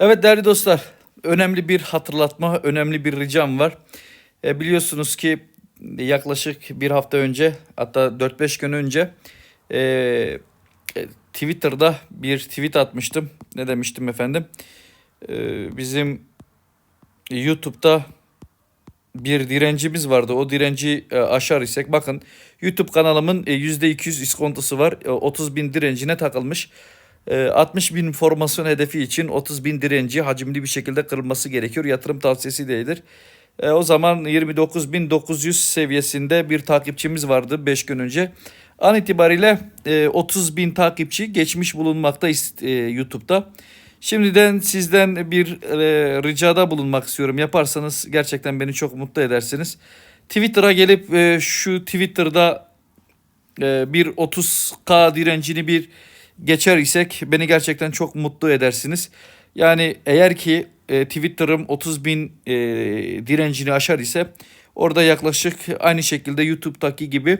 Evet değerli dostlar, önemli bir hatırlatma, önemli bir ricam var. E, biliyorsunuz ki yaklaşık bir hafta önce, hatta 4-5 gün önce e, e, Twitter'da bir tweet atmıştım. Ne demiştim efendim? E, bizim YouTube'da bir direncimiz vardı. O direnci e, aşar isek bakın YouTube kanalımın e, %200 iskontosu var. E, 30 bin direncine takılmış. E, 60 bin formasyon hedefi için 30 bin direnci hacimli bir şekilde kırılması gerekiyor. Yatırım tavsiyesi değildir. E, o zaman 29.900 seviyesinde bir takipçimiz vardı 5 gün önce. An itibariyle e, 30 bin takipçi geçmiş bulunmakta e, YouTube'da. Şimdiden sizden bir e, ricada bulunmak istiyorum. Yaparsanız gerçekten beni çok mutlu edersiniz. Twitter'a gelip e, şu Twitter'da e, bir 30k direncini bir geçer isek beni gerçekten çok mutlu edersiniz. Yani eğer ki e, Twitter'ım 30 bin e, direncini aşar ise orada yaklaşık aynı şekilde YouTube'daki gibi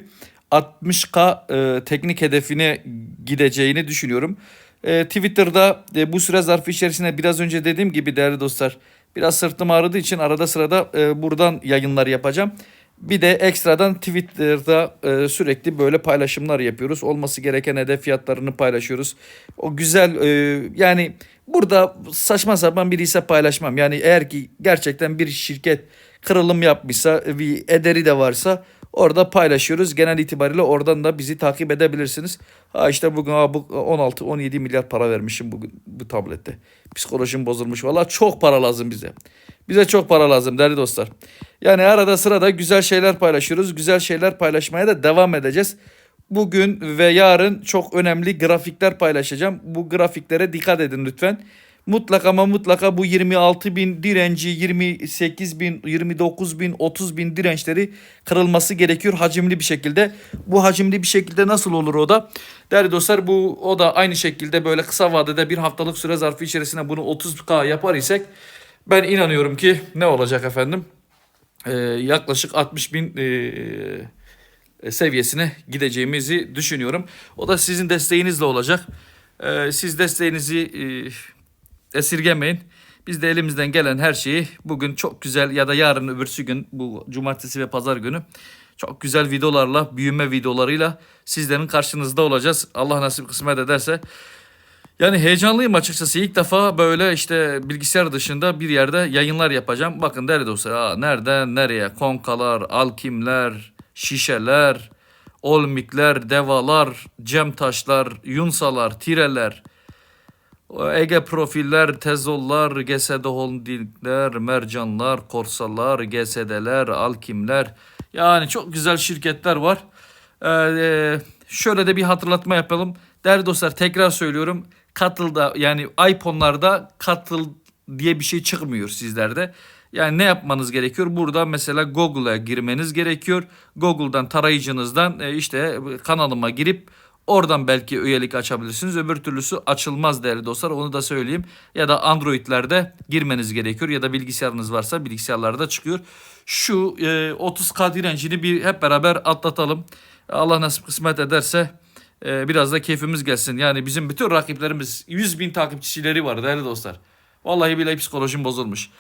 60k e, teknik hedefine gideceğini düşünüyorum. E, Twitter'da e, bu süre zarfı içerisinde biraz önce dediğim gibi değerli dostlar biraz sırtım ağrıdığı için arada sırada e, buradan yayınlar yapacağım. Bir de ekstradan Twitter'da e, sürekli böyle paylaşımlar yapıyoruz. Olması gereken hedef fiyatlarını paylaşıyoruz. O güzel e, yani burada saçma sapan bir ise paylaşmam. Yani eğer ki gerçekten bir şirket kırılım yapmışsa bir ederi de varsa orada paylaşıyoruz. Genel itibariyle oradan da bizi takip edebilirsiniz. Ha işte bugün ha, bu 16-17 milyar para vermişim bugün bu tablette. Psikolojim bozulmuş. Valla çok para lazım bize. Bize çok para lazım değerli dostlar. Yani arada sırada güzel şeyler paylaşıyoruz. Güzel şeyler paylaşmaya da devam edeceğiz. Bugün ve yarın çok önemli grafikler paylaşacağım. Bu grafiklere dikkat edin lütfen. Mutlaka ama mutlaka bu 26 bin direnci, 28 bin, 29 bin, 30 bin dirençleri kırılması gerekiyor hacimli bir şekilde. Bu hacimli bir şekilde nasıl olur o da? Değerli dostlar bu o da aynı şekilde böyle kısa vadede bir haftalık süre zarfı içerisinde bunu 30K yapar isek ben inanıyorum ki ne olacak efendim? Ee, yaklaşık 60 bin ee, seviyesine gideceğimizi düşünüyorum. O da sizin desteğinizle olacak. Ee, siz desteğinizi e, esirgemeyin. Biz de elimizden gelen her şeyi bugün çok güzel ya da yarın öbürsü gün bu cumartesi ve pazar günü çok güzel videolarla, büyüme videolarıyla sizlerin karşınızda olacağız. Allah nasip kısmet ederse. Yani heyecanlıyım açıkçası. İlk defa böyle işte bilgisayar dışında bir yerde yayınlar yapacağım. Bakın değerli dostlar. Aa, nereden nereye? Konkalar, alkimler, şişeler, olmikler, devalar, cem taşlar, yunsalar, tireler, Ege profiller, tezollar, GSD holdingler, mercanlar, korsalar, GSD'ler, alkimler. Yani çok güzel şirketler var. Ee, şöyle de bir hatırlatma yapalım. Değerli dostlar tekrar söylüyorum. Katılda yani iPhone'larda katıl diye bir şey çıkmıyor sizlerde. Yani ne yapmanız gerekiyor? Burada mesela Google'a girmeniz gerekiyor. Google'dan tarayıcınızdan e, işte kanalıma girip oradan belki üyelik açabilirsiniz. Öbür türlüsü açılmaz değerli dostlar. Onu da söyleyeyim. Ya da Android'lerde girmeniz gerekiyor ya da bilgisayarınız varsa bilgisayarlarda çıkıyor. Şu e, 30K direncini bir hep beraber atlatalım. Allah nasip kısmet ederse e, biraz da keyfimiz gelsin. Yani bizim bütün rakiplerimiz 100 bin takipçileri var değerli dostlar. Vallahi bile psikolojim bozulmuş.